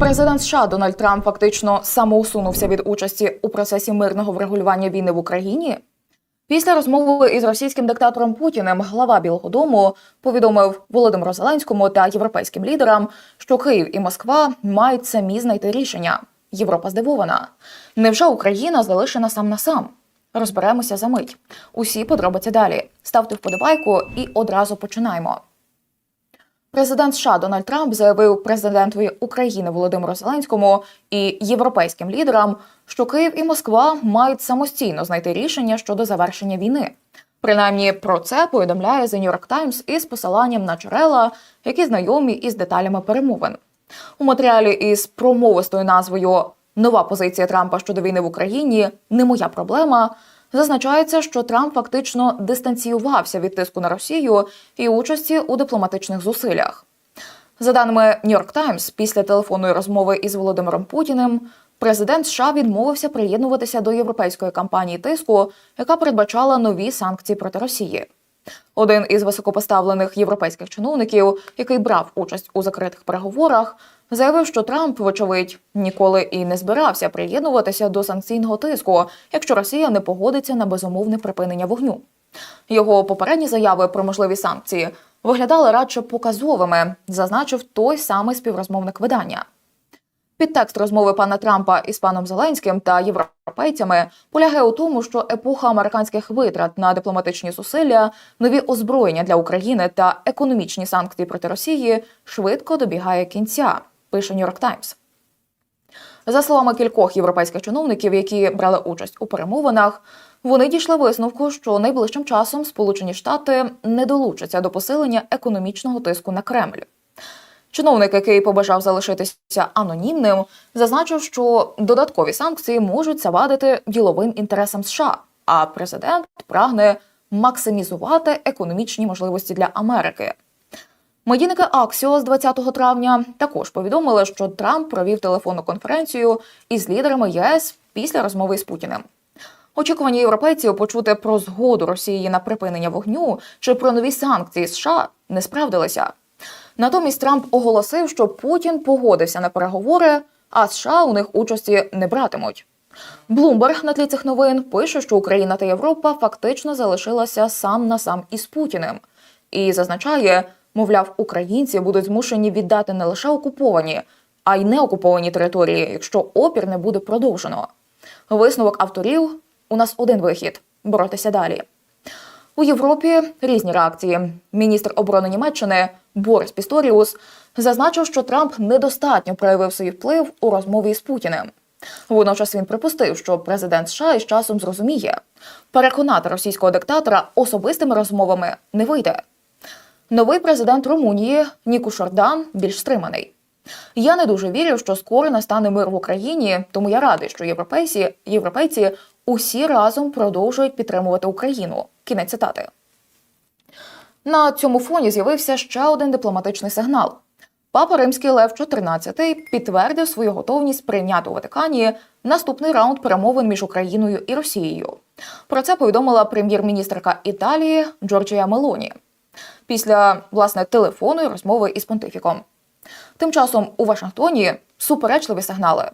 Президент США Дональд Трамп фактично самоусунувся від участі у процесі мирного врегулювання війни в Україні. Після розмови із російським диктатором Путіним глава Білого Дому повідомив Володимиру Зеленському та європейським лідерам, що Київ і Москва мають самі знайти рішення. Європа здивована. Невже Україна залишена сам на сам? Розберемося за мить. Усі подробиці далі. Ставте вподобайку і одразу починаємо. Президент США Дональд Трамп заявив президентові України Володимиру Зеленському і європейським лідерам, що Київ і Москва мають самостійно знайти рішення щодо завершення війни. Принаймні про це повідомляє The New York Times із посиланням на джерела, які знайомі із деталями перемовин. У матеріалі із промовистою назвою Нова позиція Трампа щодо війни в Україні не моя проблема. Зазначається, що Трамп фактично дистанціювався від тиску на Росію і участі у дипломатичних зусиллях. За даними York Times, після телефонної розмови із Володимиром Путіним, президент США відмовився приєднуватися до європейської кампанії тиску, яка передбачала нові санкції проти Росії. Один із високопоставлених європейських чиновників, який брав участь у закритих переговорах, заявив, що Трамп, вочевидь, ніколи і не збирався приєднуватися до санкційного тиску, якщо Росія не погодиться на безумовне припинення вогню. Його попередні заяви про можливі санкції виглядали радше показовими, зазначив той самий співрозмовник видання. Підтекст розмови пана Трампа із паном Зеленським та європейцями полягає у тому, що епоха американських витрат на дипломатичні зусилля, нові озброєння для України та економічні санкції проти Росії швидко добігає кінця. Пише York Times. За словами кількох європейських чиновників, які брали участь у перемовинах, вони дійшли висновку, що найближчим часом Сполучені Штати не долучаться до посилення економічного тиску на Кремль. Чиновник, який побажав залишитися анонімним, зазначив, що додаткові санкції можуть завадити діловим інтересам США, а президент прагне максимізувати економічні можливості для Америки. Медійники Аксіо з 20 травня також повідомили, що Трамп провів телефонну конференцію із лідерами ЄС після розмови з Путіним. Очікування європейців почути про згоду Росії на припинення вогню чи про нові санкції США не справдилися. Натомість Трамп оголосив, що Путін погодився на переговори, а США у них участі не братимуть. Блумберг на тлі цих новин пише, що Україна та Європа фактично залишилася сам на сам із Путіним, і зазначає, мовляв, українці будуть змушені віддати не лише окуповані, а й неокуповані території, якщо опір не буде продовжено. Висновок авторів у нас один вихід боротися далі. У Європі різні реакції. Міністр оборони Німеччини Борис Пісторіус зазначив, що Трамп недостатньо проявив свій вплив у розмові з Путіним. Водночас він припустив, що президент США із часом зрозуміє, переконати російського диктатора особистими розмовами не вийде. Новий президент Румунії Ніку Шордан більш стриманий. Я не дуже вірю, що скоро настане мир в Україні, тому я радий, що європейці, європейці усі разом продовжують підтримувати Україну. Кінець цитати. На цьому фоні з'явився ще один дипломатичний сигнал. Папа Римський Лев XIV підтвердив свою готовність прийняти у Ватикані наступний раунд перемовин між Україною і Росією. Про це повідомила прем'єр-міністрка Італії Джорджія Мелоні після власне телефонної розмови із понтифіком. Тим часом у Вашингтоні суперечливі сигнали.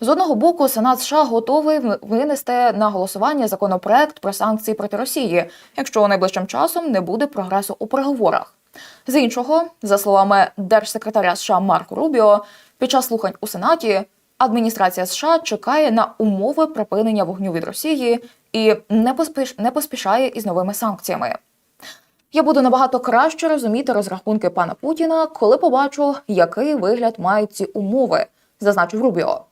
З одного боку, Сенат США готовий винести на голосування законопроект про санкції проти Росії, якщо найближчим часом не буде прогресу у переговорах. З іншого, за словами держсекретаря США Марко Рубіо, під час слухань у Сенаті адміністрація США чекає на умови припинення вогню від Росії і не поспішає із новими санкціями. Я буду набагато краще розуміти розрахунки пана Путіна, коли побачу, який вигляд мають ці умови, зазначив Рубіо.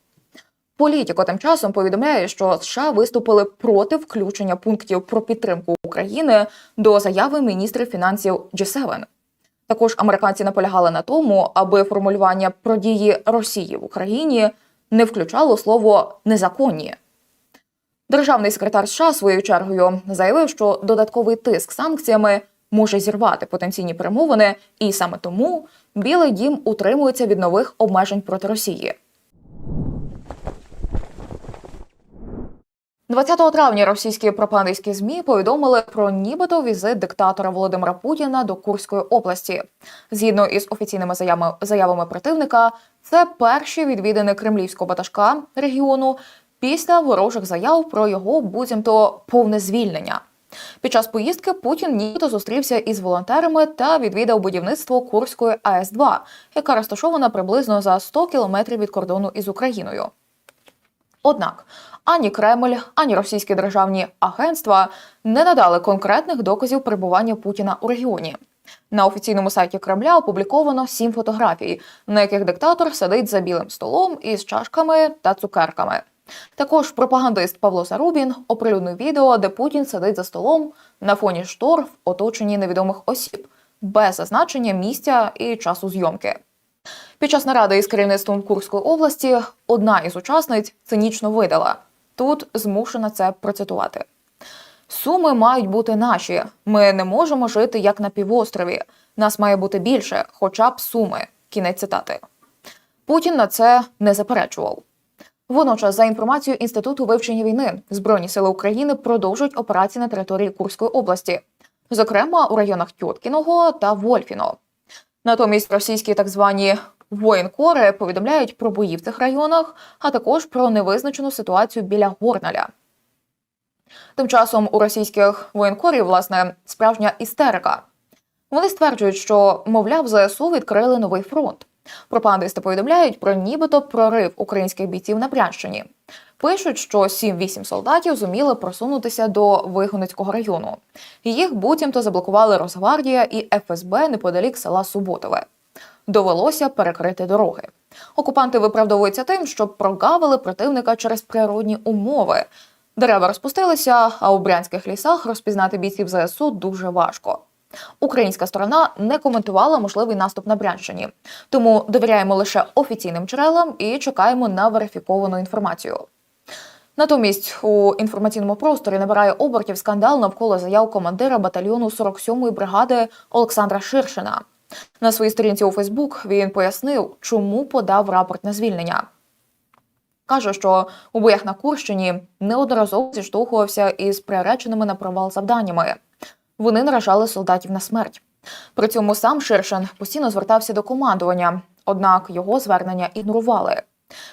Політіко тим часом повідомляє, що США виступили проти включення пунктів про підтримку України до заяви міністрів фінансів G7. Також американці наполягали на тому, аби формулювання про дії Росії в Україні не включало слово незаконні. Державний секретар США своєю чергою заявив, що додатковий тиск санкціями може зірвати потенційні перемовини, і саме тому Білий Дім утримується від нових обмежень проти Росії. 20 травня російські пропагандистські змі повідомили про нібито візит диктатора Володимира Путіна до Курської області. Згідно із офіційними заявами, заявами противника, Це перші відвідини кремлівського ватажка регіону після ворожих заяв про його буцімто повне звільнення. Під час поїздки Путін нібито зустрівся із волонтерами та відвідав будівництво Курської АЕС 2 яка розташована приблизно за 100 кілометрів від кордону із Україною. Однак ані Кремль, ані російські державні агентства не надали конкретних доказів перебування Путіна у регіоні. На офіційному сайті Кремля опубліковано сім фотографій, на яких диктатор сидить за білим столом із чашками та цукерками. Також пропагандист Павло Зарубін оприлюднив відео, де Путін сидить за столом на фоні штор в оточенні невідомих осіб, без зазначення місця і часу зйомки. Під час наради із керівництвом Курської області одна із учасниць цинічно видала. Тут змушена це процитувати. Суми мають бути наші. Ми не можемо жити як на півострові. Нас має бути більше, хоча б суми. Кінець цитати. Путін на це не заперечував. Водночас, за інформацією Інституту вивчення війни, Збройні сили України продовжують операції на території Курської області, зокрема у районах Тьоткіного та Вольфіно. Натомість російські так звані воєнкори повідомляють про бої в цих районах, а також про невизначену ситуацію біля Горналя. Тим часом у російських воєнкорів, власне, справжня істерика. Вони стверджують, що, мовляв, ЗСУ відкрили новий фронт. Пропагандисти повідомляють про нібито прорив українських бійців на Брянщині. Пишуть, що 7-8 солдатів зуміли просунутися до Вигоницького району. Їх буцімто заблокували Росгвардія і ФСБ неподалік села Суботове. Довелося перекрити дороги. Окупанти виправдовуються тим, що прогавили противника через природні умови. Дерева розпустилися, а у брянських лісах розпізнати бійців ЗСУ дуже важко. Українська сторона не коментувала можливий наступ на Брянщині, тому довіряємо лише офіційним джерелам і чекаємо на верифіковану інформацію. Натомість у інформаційному просторі набирає обертів скандал навколо заяв командира батальйону 47-ї бригади Олександра Ширшина. На своїй сторінці у Фейсбук він пояснив, чому подав рапорт на звільнення. Каже, що у боях на Курщині неодноразово зіштовхувався із приреченими на провал завданнями. Вони наражали солдатів на смерть. При цьому сам Ширшин постійно звертався до командування, однак його звернення ігнорували.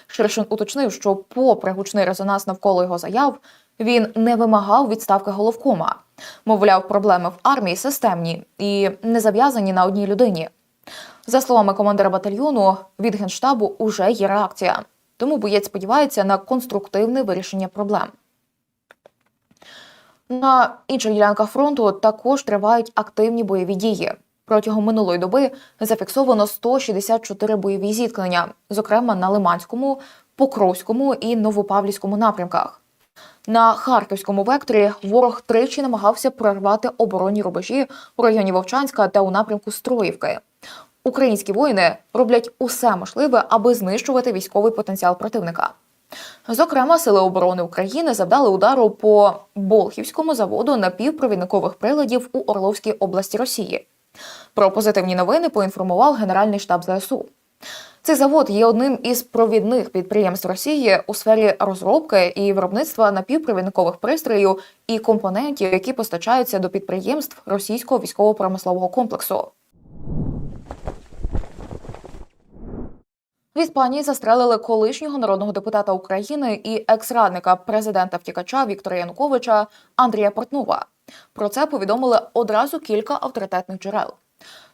Ширшин уточнив, що, попри гучний резонанс навколо його заяв, він не вимагав відставки головкома. Мовляв, проблеми в армії системні і не зав'язані на одній людині. За словами командира батальйону, від генштабу уже є реакція, тому боєць сподівається на конструктивне вирішення проблем. На інших ділянках фронту також тривають активні бойові дії. Протягом минулої доби зафіксовано 164 бойові зіткнення, зокрема на Лиманському, Покровському і Новопавлівському напрямках. На харківському векторі ворог тричі намагався прорвати оборонні рубежі у районі Вовчанська та у напрямку Строївки. Українські воїни роблять усе можливе, аби знищувати військовий потенціал противника. Зокрема, сили оборони України завдали удару по Болхівському заводу напівпровідникових приладів у Орловській області Росії. Про позитивні новини поінформував Генеральний штаб ЗСУ. Цей завод є одним із провідних підприємств Росії у сфері розробки і виробництва напівпровідникових пристроїв і компонентів, які постачаються до підприємств російського військово-промислового комплексу. В Іспанії застрелили колишнього народного депутата України і екс-радника президента втікача Віктора Януковича Андрія Портнова. Про це повідомили одразу кілька авторитетних джерел.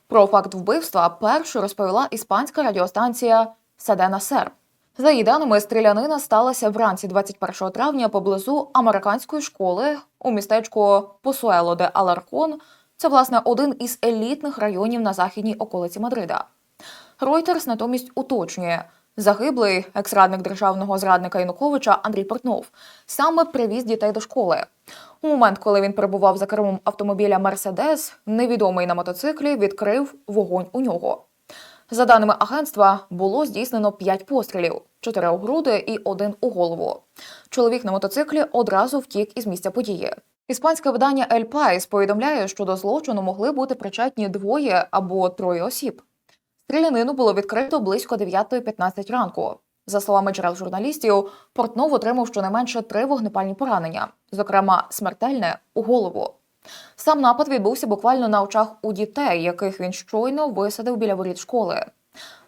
Про факт вбивства першу розповіла іспанська радіостанція Садена Сер. За її даними, стрілянина сталася вранці 21 травня поблизу американської школи у містечку Посуело де Аларкон. Це власне один із елітних районів на західній околиці Мадрида. Reuters натомість уточнює. Загиблий екс-радник державного зрадника Януковича Андрій Портнов саме привіз дітей до школи. У момент, коли він перебував за кермом автомобіля Мерседес, невідомий на мотоциклі відкрив вогонь у нього. За даними агентства, було здійснено п'ять пострілів: чотири у груди і один у голову. Чоловік на мотоциклі одразу втік із місця події. Іспанське видання El País повідомляє, що до злочину могли бути причетні двоє або троє осіб. Стрілянину було відкрито близько 9.15 ранку. За словами джерел журналістів, Портнов отримав щонайменше три вогнепальні поранення, зокрема смертельне у голову. Сам напад відбувся буквально на очах у дітей, яких він щойно висадив біля воріт школи.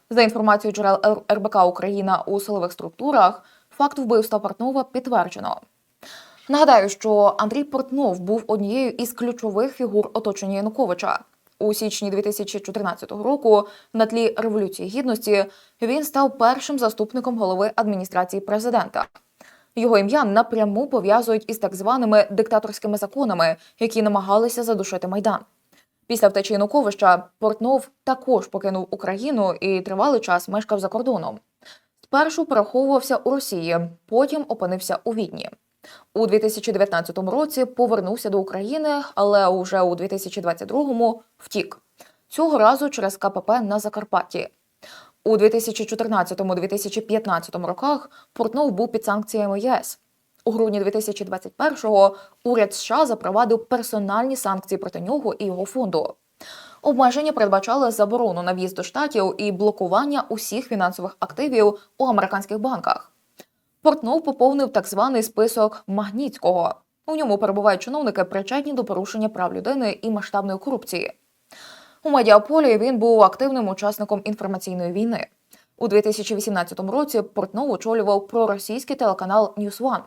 За інформацією джерел РБК Україна у силових структурах, факт вбивства Портнова підтверджено. Нагадаю, що Андрій Портнов був однією із ключових фігур оточення Януковича. У січні 2014 року на тлі революції гідності він став першим заступником голови адміністрації президента. Його ім'я напряму пов'язують із так званими диктаторськими законами, які намагалися задушити майдан. Після втечі Януковича Портнов також покинув Україну і тривалий час мешкав за кордоном. Спершу переховувався у Росії, потім опинився у Відні. У 2019 році повернувся до України, але уже у 2022 втік. Цього разу через КПП на Закарпатті. У 2014-2015 роках Портнов був під санкціями ЄС. У грудні 2021-го уряд США запровадив персональні санкції проти нього і його фонду. Обмеження передбачали заборону на в'їзд до штатів і блокування усіх фінансових активів у американських банках. Портнов поповнив так званий список Магнітського. У ньому перебувають чиновники, причетні до порушення прав людини і масштабної корупції. У медіаполі він був активним учасником інформаційної війни. У 2018 році Портнов очолював проросійський телеканал News One.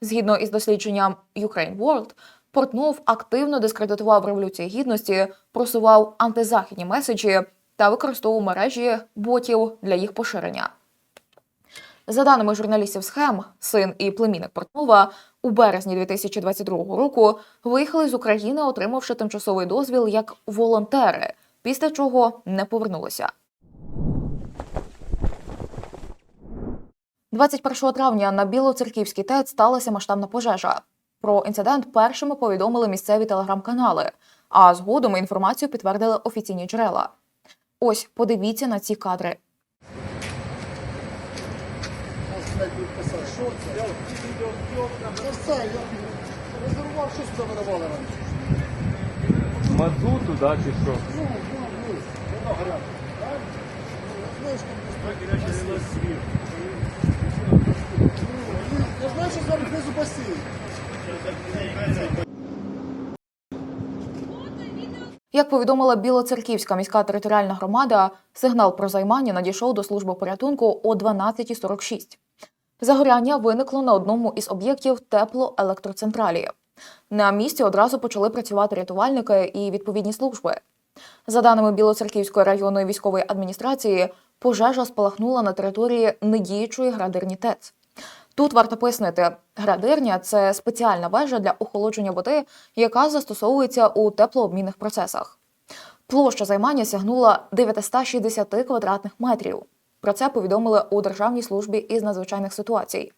Згідно із дослідженням Ukraine World, Портнов активно дискредитував революцію гідності, просував антизахідні меседжі та використовував мережі ботів для їх поширення. За даними журналістів схем, син і племінник Портнова у березні 2022 року виїхали з України, отримавши тимчасовий дозвіл як волонтери, після чого не повернулися. 21 травня на Білоцерківській ТЕЦ сталася масштабна пожежа. Про інцидент першими повідомили місцеві телеграм-канали, а згодом інформацію підтвердили офіційні джерела. Ось подивіться на ці кадри. Що це? Все, я що раніше. Мазуту, да, чи що? Ну, ну, ну, воно гаряче. Я знаю, що зараз знизу басейн. Як повідомила Білоцерківська міська територіальна громада, сигнал про займання надійшов до служби порятунку о 12.46. Загоряння виникло на одному із об'єктів теплоелектроцентралі. На місці одразу почали працювати рятувальники і відповідні служби. За даними Білоцерківської районної військової адміністрації, пожежа спалахнула на території недіючої градирні ТЕЦ. Тут варто пояснити, градирня це спеціальна вежа для охолодження води, яка застосовується у теплообмінних процесах. Площа займання сягнула 960 квадратних метрів. Про це повідомили у Державній службі із надзвичайних ситуацій.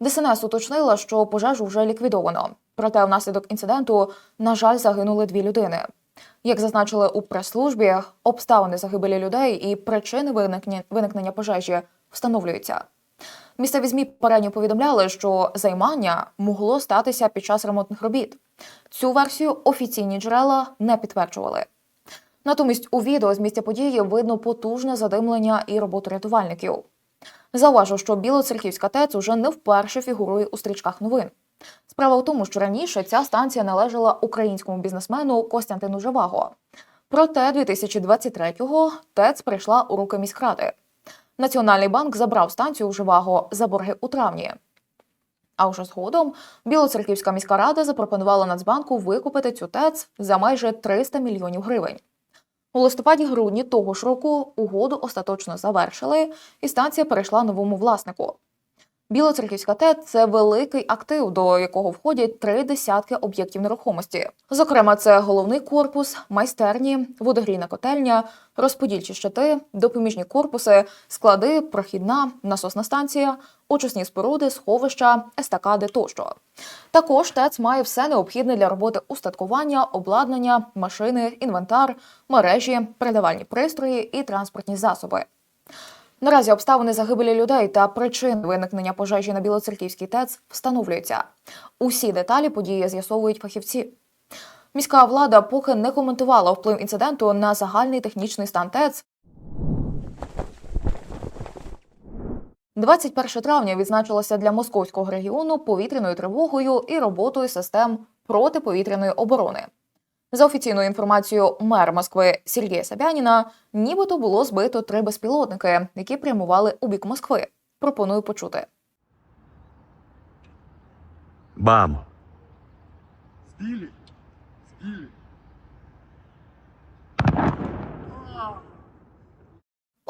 ДСНС уточнила, що пожежу вже ліквідовано. Проте внаслідок інциденту, на жаль, загинули дві людини. Як зазначили у прес-службі, обставини загибелі людей і причини виникнення, пожежі встановлюються. Місцеві ЗМІ попередньо повідомляли, що займання могло статися під час ремонтних робіт. Цю версію офіційні джерела не підтверджували. Натомість у відео з місця події видно потужне задимлення і роботу рятувальників. Зауважу, що Білоцерківська ТЕЦ уже не вперше фігурує у стрічках новин. Справа в тому, що раніше ця станція належала українському бізнесмену Костянтину Живаго. Проте 2023-го ТЕЦ прийшла у руки міськради. Національний банк забрав станцію у Живаго за борги у травні. А вже згодом Білоцерківська міська рада запропонувала Нацбанку викупити цю ТЕЦ за майже 300 мільйонів гривень. У листопаді-грудні того ж року угоду остаточно завершили, і станція перейшла новому власнику. Білоцерківська ТЕЦ – це великий актив, до якого входять три десятки об'єктів нерухомості. Зокрема, це головний корпус, майстерні, водогрійна котельня, розподільчі щити, допоміжні корпуси, склади, прохідна, насосна станція, очисні споруди, сховища, естакади тощо. Також ТЕЦ має все необхідне для роботи устаткування, обладнання, машини, інвентар, мережі, передавальні пристрої і транспортні засоби. Наразі обставини загибелі людей та причин виникнення пожежі на Білоцерківській ТЕЦ встановлюються. Усі деталі події з'ясовують фахівці. Міська влада поки не коментувала вплив інциденту на загальний технічний стан ТЕЦ. 21 травня відзначилося для московського регіону повітряною тривогою і роботою систем протиповітряної оборони. За офіційною інформацією мера Москви Сергія Собяніна, нібито було збито три безпілотники, які прямували у бік Москви. Пропоную почути. Бам! Сбили? Сбили.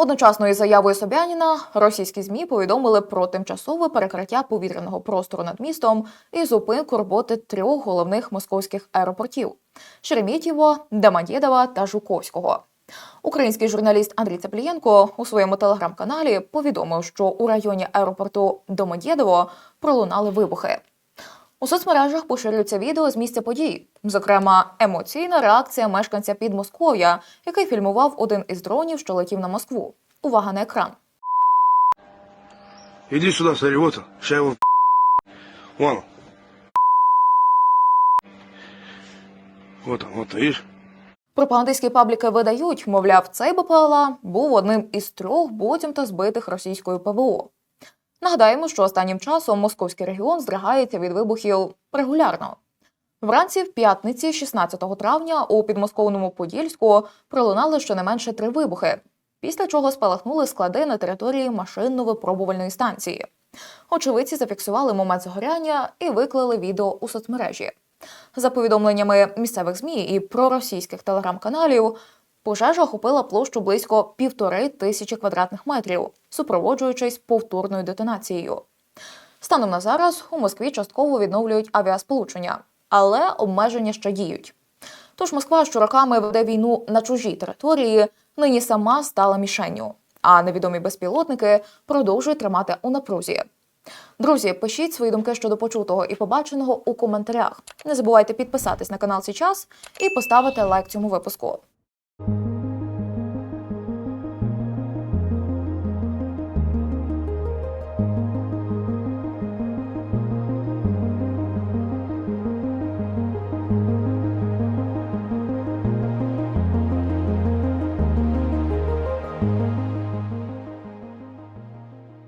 Одночасно із заявою Собяніна російські змі повідомили про тимчасове перекриття повітряного простору над містом і зупинку роботи трьох головних московських аеропортів: Шереметьєво, Домодєдова та Жуковського. Український журналіст Андрій Цеплієнко у своєму телеграм-каналі повідомив, що у районі аеропорту Домодєдово пролунали вибухи. У соцмережах поширюються відео з місця подій, зокрема, емоційна реакція мешканця Підмосков'я, який фільмував один із дронів, що летів на Москву. Увага на екран. Смотри, вот он. Сейчас в Вон вот он, видишь? Пропагандистські пабліки видають, мовляв, цей БПЛА був одним із трьох буцімто збитих російською ПВО. Нагадаємо, що останнім часом московський регіон здригається від вибухів регулярно. Вранці в п'ятниці, 16 травня, у підмосковному Подільську пролунали щонайменше три вибухи, після чого спалахнули склади на території машинно-випробувальної станції. Очевидці зафіксували момент згоряння і виклали відео у соцмережі. За повідомленнями місцевих ЗМІ і проросійських телеграм-каналів, пожежа охопила площу близько півтори тисячі квадратних метрів, супроводжуючись повторною детонацією. Станом на зараз у Москві частково відновлюють авіасполучення, але обмеження ще діють. Тож Москва, що роками веде війну на чужій території, нині сама стала мішенню, а невідомі безпілотники продовжують тримати у напрузі. Друзі, пишіть свої думки щодо почутого і побаченого у коментарях. Не забувайте підписатись на канал Січас і поставити лайк цьому випуску.